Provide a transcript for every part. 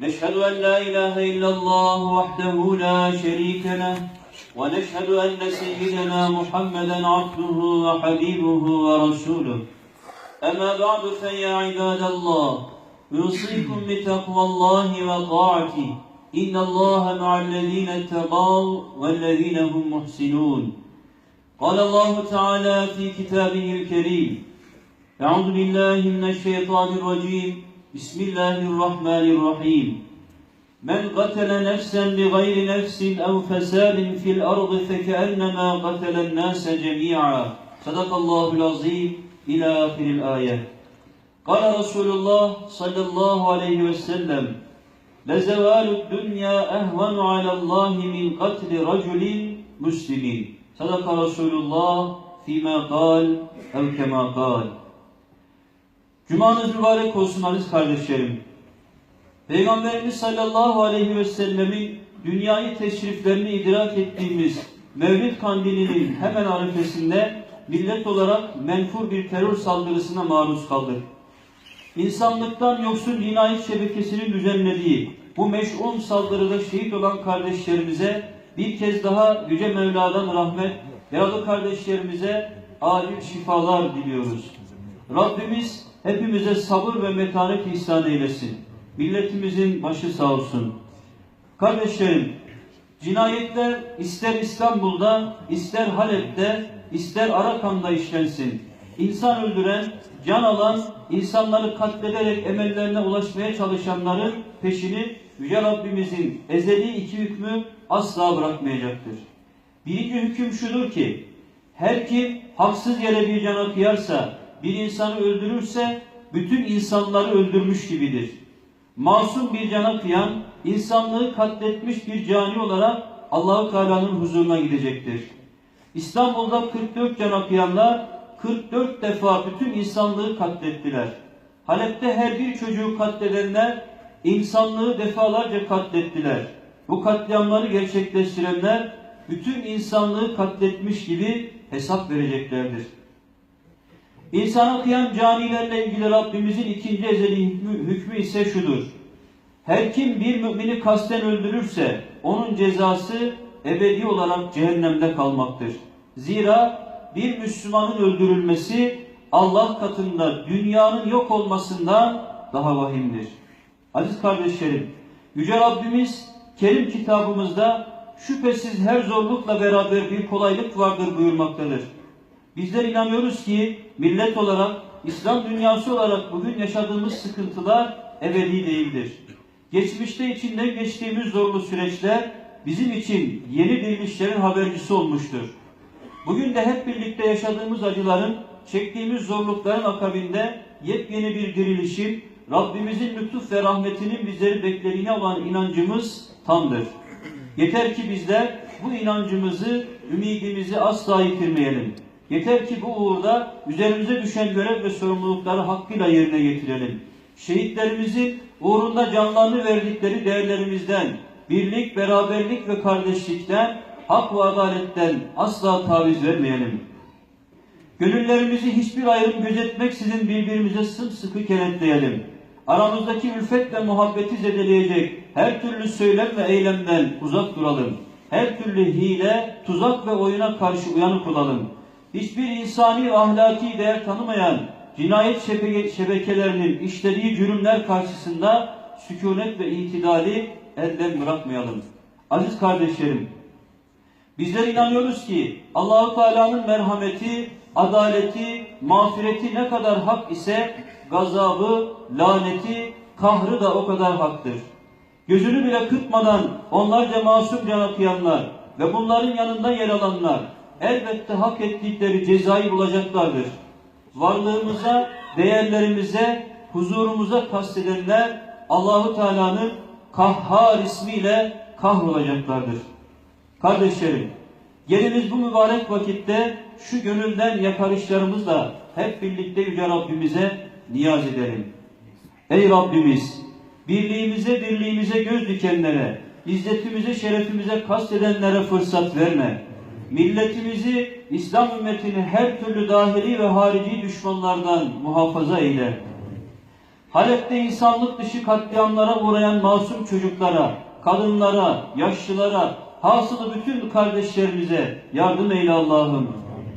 نشهد أن لا إله إلا الله وحده لا شريك له ونشهد أن سيدنا محمدا عبده وحبيبه ورسوله. أما بعد فيا عباد الله أوصيكم بتقوى الله وطاعته. إن الله مع الذين اتقوا والذين هم محسنون. قال الله تعالى في كتابه الكريم أعوذ بالله من الشيطان الرجيم. بسم الله الرحمن الرحيم. من قتل نفسا بغير نفس أو فساد في الأرض فكأنما قتل الناس جميعا. صدق الله العظيم. إلى آخر الآية. قال رسول الله صلى الله عليه وسلم لزوال الدنيا أهون على الله من قتل رجل مسلم صدق رسول الله فيما قال أو كما قال. Cumanız mübarek olsun aziz kardeşlerim. Peygamberimiz sallallahu aleyhi ve sellemin dünyayı teşriflerini idrak ettiğimiz Mevlid kandilinin hemen arifesinde millet olarak menfur bir terör saldırısına maruz kaldık. İnsanlıktan yoksun cinayet şebekesinin düzenlediği bu meş'un saldırıda şehit olan kardeşlerimize bir kez daha Yüce Mevla'dan rahmet, yaralı kardeşlerimize acil şifalar diliyoruz. Rabbimiz hepimize sabır ve metanet ihsan eylesin. Milletimizin başı sağ olsun. Kardeşlerim, cinayetler ister İstanbul'da, ister Halep'te, ister Arakan'da işlensin. İnsan öldüren, can alan, insanları katlederek emellerine ulaşmaya çalışanların peşini Yüce Rabbimizin ezeli iki hükmü asla bırakmayacaktır. Birinci hüküm şudur ki, her kim haksız yere bir cana kıyarsa, bir insanı öldürürse, bütün insanları öldürmüş gibidir. Masum bir cana kıyan, insanlığı katletmiş bir cani olarak Allahu Teala'nın huzuruna gidecektir. İstanbul'da 44 cana kıyanlar 44 defa bütün insanlığı katlettiler. Halep'te her bir çocuğu katledenler insanlığı defalarca katlettiler. Bu katliamları gerçekleştirenler bütün insanlığı katletmiş gibi hesap vereceklerdir. İnsana kıyan canilerle ilgili Rabbimizin ikinci ezeli hükmü, hükmü ise şudur. Her kim bir mümini kasten öldürürse onun cezası ebedi olarak cehennemde kalmaktır. Zira bir Müslümanın öldürülmesi Allah katında dünyanın yok olmasından daha vahimdir. Aziz kardeşlerim, Yüce Rabbimiz Kerim kitabımızda şüphesiz her zorlukla beraber bir kolaylık vardır buyurmaktadır. Bizler inanıyoruz ki millet olarak, İslam dünyası olarak bugün yaşadığımız sıkıntılar ebedi değildir. Geçmişte içinden geçtiğimiz zorlu süreçler bizim için yeni dirilişlerin habercisi olmuştur. Bugün de hep birlikte yaşadığımız acıların, çektiğimiz zorlukların akabinde yepyeni bir dirilişin, Rabbimizin lütuf ve rahmetinin bizleri beklediğine olan inancımız tamdır. Yeter ki bizler bu inancımızı, ümidimizi asla yitirmeyelim. Yeter ki bu uğurda üzerimize düşen görev ve sorumlulukları hakkıyla yerine getirelim. Şehitlerimizin uğrunda canlarını verdikleri değerlerimizden, birlik, beraberlik ve kardeşlikten, hak ve adaletten asla taviz vermeyelim. Gönüllerimizi hiçbir ayrım gözetmeksizin birbirimize sımsıkı kenetleyelim. Aramızdaki ülfet ve muhabbeti zedeleyecek her türlü söylem ve eylemden uzak duralım. Her türlü hile, tuzak ve oyuna karşı uyanık olalım. Hiçbir insani ve ahlaki değer tanımayan cinayet şebekelerinin işlediği cürümler karşısında sükunet ve itidali elden bırakmayalım. Aziz kardeşlerim, bizler inanıyoruz ki Allahu Teala'nın merhameti, adaleti, mağfireti ne kadar hak ise gazabı, laneti, kahrı da o kadar haktır. Gözünü bile kırpmadan onlarca masum can okuyanlar ve bunların yanında yer alanlar elbette hak ettikleri cezayı bulacaklardır. Varlığımıza, değerlerimize, huzurumuza kastedenler Allahu Teala'nın Kahhar ismiyle kahrolacaklardır. Kardeşlerim, geliniz bu mübarek vakitte şu gönülden yakarışlarımızla hep birlikte Yüce Rabbimize niyaz edelim. Ey Rabbimiz, birliğimize, dirliğimize göz dikenlere, izzetimize, şerefimize kastedenlere fırsat verme. Milletimizi, İslam ümmetini her türlü dahili ve harici düşmanlardan muhafaza eyle. Halep'te insanlık dışı katliamlara uğrayan masum çocuklara, kadınlara, yaşlılara, hasılı bütün kardeşlerimize yardım eyle Allah'ım.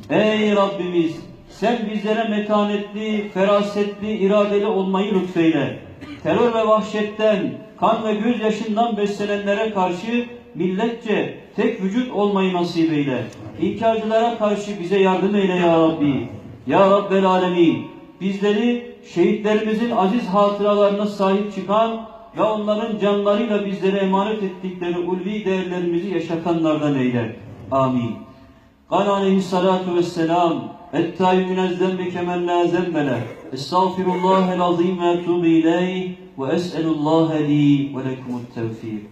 Ey Rabbimiz sen bizlere metanetli, ferasetli, iradeli olmayı lütfeyle. Terör ve vahşetten, kan ve gözyaşından beslenenlere karşı milletçe tek vücut olmayı nasip eyle. İnkarcılara karşı bize yardım eyle ya Rabbi. Ya Rabbel Alemin. Bizleri şehitlerimizin aziz hatıralarına sahip çıkan ve onların canlarıyla bizlere emanet ettikleri ulvi değerlerimizi yaşatanlardan eyle. Amin. قال عليه الصلاة والسلام التائب من الذنب كمن لا ذنب له استغفر الله العظيم واتوب إليه وأسأل الله لي ولكم التوفيق